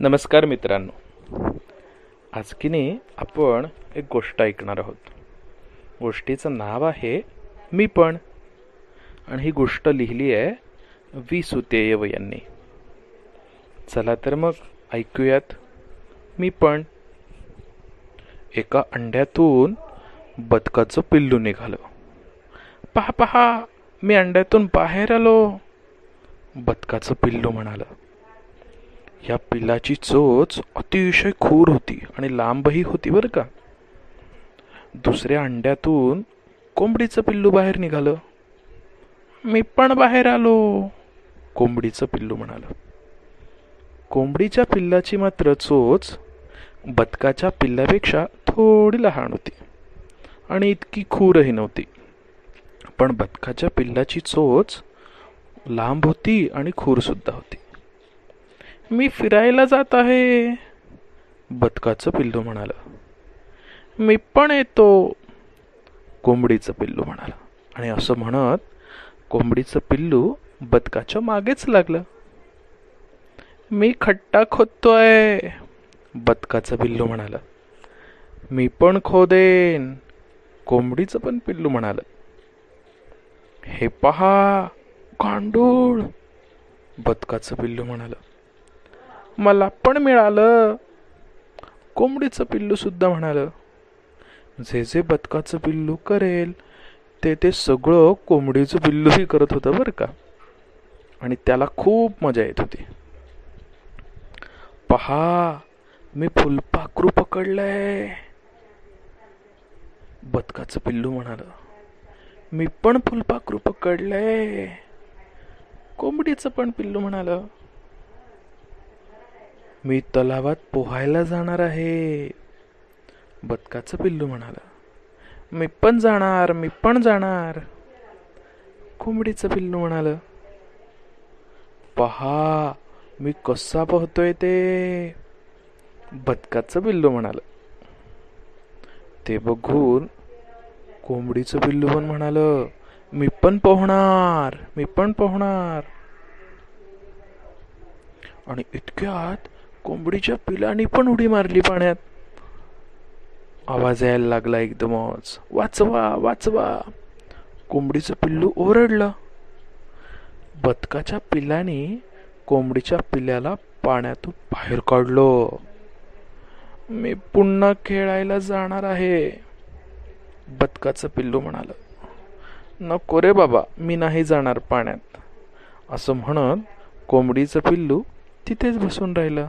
नमस्कार मित्रांनो. आज की नाही आपण एक गोष्ट ऐकणार आहोत. गोष्टीचं नाव आहे मी पण. आणि ही गोष्ट लिहिली आहे वी सुतेयव यांनी. चला तर मग ऐकूयात. मी पण. एका अंड्यातून बदकाचं पिल्लू निघालं. पहा पहा मी अंड्यातून बाहेर आलो. बदकाचं पिल्लू म्हणालं. या पिल्लाची चोच अतिशय खूर होती आणि लांबही होती बरं का. दुसऱ्या अंड्यातून कोंबडीचं पिल्लू बाहेर निघालं. मी पण बाहेर आलो कोंबडीचं पिल्लू म्हणालं. कोंबडीच्या पिल्लाची मात्र चोच बदकाच्या पिल्लापेक्षा थोडी लहान होती आणि इतकी खूरही नव्हती. पण बदकाच्या पिल्लाची चोच लांब होती आणि खूरसुद्धा होती. मी फिरायला जात आहे. बदकाचं पिल्लू म्हणालं. मी पण येतो. कोंबडीचं पिल्लू म्हणालं. आणि असं म्हणत कोंबडीचं पिल्लू बदकाच्या मागेच लागलं. मी खट्टा खोदतोय बदकाचं पिल्लू म्हणालं. मी पण खोदेन कोंबडीचं पण पिल्लू म्हणालं. हे पहा गांडूळ बदकाचं पिल्लू म्हणालं. मला पण मिळालं. कोंबडीचं पिल्लू सुद्धा म्हणालं जे जे बदकाचं पिल्लू करेल ते ते सगळं कोंबडीचं पिल्लूही करत होतं बरं का. आणि त्याला खूप मजा येत होती. पहा मी फुलपाखरू पकडलंय. बदकाचं पिल्लू म्हणालं मी पण फुलपाखरू पकडलंय. कोंबडीचं पण पिल्लू म्हणालं मी तलावात पोहायला जाणार आहे. बदकाचं पिल्लू म्हणालं. मी पण जाणार मी पण जाणार. कोंबडीचं पिल्लू म्हणालं. पहा मी कसा पोहतोय ते. बदकाचं पिल्लू म्हणालं. ते बघून कोंबडीचं पिल्लू पण म्हणालं मी पण पोहणार मी पण पोहणार. आणि इतक्यात कोंबडीच्या पिलानी पण उडी मारली पाण्यात. आवाज यायला लागला एकदमच. वाचवा वाचवा. कोंबडीचं पिल्लू ओरडलं. बदकाच्या पिल्लाने कोंबडीच्या पिल्ल्याला पाण्यातून बाहेर काढलो. मी पुन्हा खेळायला जाणार आहे. बदकाचं पिल्लू म्हणालं. नको रे बाबा मी नाही जाणार पाण्यात. असं म्हणत कोंबडीचं पिल्लू तिथेच बसून राहिलं.